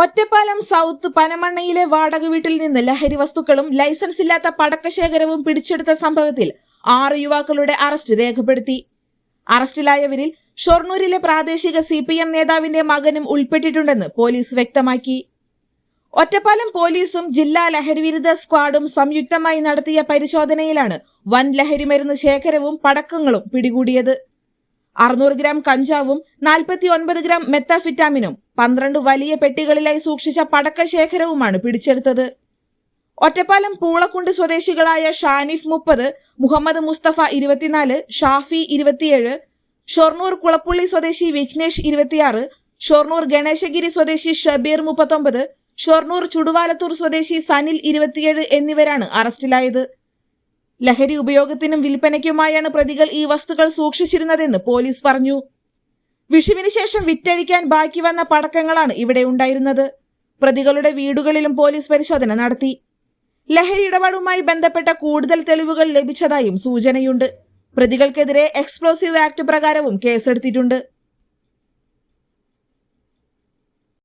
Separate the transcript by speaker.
Speaker 1: Ottapalam south പനമണ്ണയിലെ വാടക വീട്ടിൽ നിന്ന് ലഹരി വസ്തുക്കളും ലൈസൻസ് ഇല്ലാത്ത പടക്കശേഖരവും പിടിച്ചെടുത്ത സംഭവത്തിൽ ആറ് യുവാക്കളുടെ അറസ്റ്റ് രേഖപ്പെടുത്തി. അറസ്റ്റിലായവരിൽ ഷൊർണൂരിലെ പ്രാദേശിക സി പി എം നേതാവിന്റെ മകനും ഉൾപ്പെട്ടിട്ടുണ്ടെന്ന് പോലീസ് വ്യക്തമാക്കി. ഒറ്റപ്പാലം പോലീസും ജില്ലാ ലഹരിവിരുദ്ധ സ്ക്വാഡും സംയുക്തമായി നടത്തിയ പരിശോധനയിലാണ് വൻ ലഹരിമരുന്ന് ശേഖരവും പടക്കങ്ങളും പിടികൂടിയത്. അറുന്നൂറ് ഗ്രാം കഞ്ചാവും നാൽപ്പത്തി ഒൻപത് ഗ്രാം മെത്താഫിറ്റാമിനും പന്ത്രണ്ട് വലിയ പെട്ടികളിലായി സൂക്ഷിച്ച പടക്ക ശേഖരവുമാണ് പിടിച്ചെടുത്തത്. ഒറ്റപ്പാലം പൂളക്കുണ്ട് സ്വദേശികളായ ഷാനിഫ് മുപ്പത് മുഹമ്മദ് മുസ്തഫ ഇരുപത്തിനാല് ഷാഫി ഇരുപത്തിയേഴ് ഷൊർണൂർ കുളപ്പുള്ളി സ്വദേശി വിഘ്നേഷ് ഇരുപത്തിയാറ് ഷൊർണൂർ ഗണേശഗിരി സ്വദേശി ഷബീർ മുപ്പത്തൊമ്പത് ഷൊർണൂർ ചുടുവാലത്തൂർ സ്വദേശി സനിൽ ഇരുപത്തിയേഴ് എന്നിവരാണ് അറസ്റ്റിലായത്. ലഹരി ഉപയോഗത്തിനും വിൽപ്പനയ്ക്കുമായാണ് പ്രതികൾ ഈ വസ്തുക്കൾ സൂക്ഷിച്ചിരുന്നതെന്ന് പോലീസ് പറഞ്ഞു. വിഷുവിന് ശേഷം വിറ്റഴിക്കാൻ ബാക്കി വന്ന പടക്കങ്ങളാണ് ഇവിടെ ഉണ്ടായിരുന്നത്. പ്രതികളുടെ വീടുകളിലും പോലീസ് പരിശോധന നടത്തി. ലഹരി ഇടപാടുമായി ബന്ധപ്പെട്ട കൂടുതൽ തെളിവുകൾ ലഭിച്ചതായും സൂചനയുണ്ട്. പ്രതികൾക്കെതിരെ എക്സ്പ്ലോസീവ് ആക്ട് പ്രകാരവും കേസെടുത്തിട്ടുണ്ട്.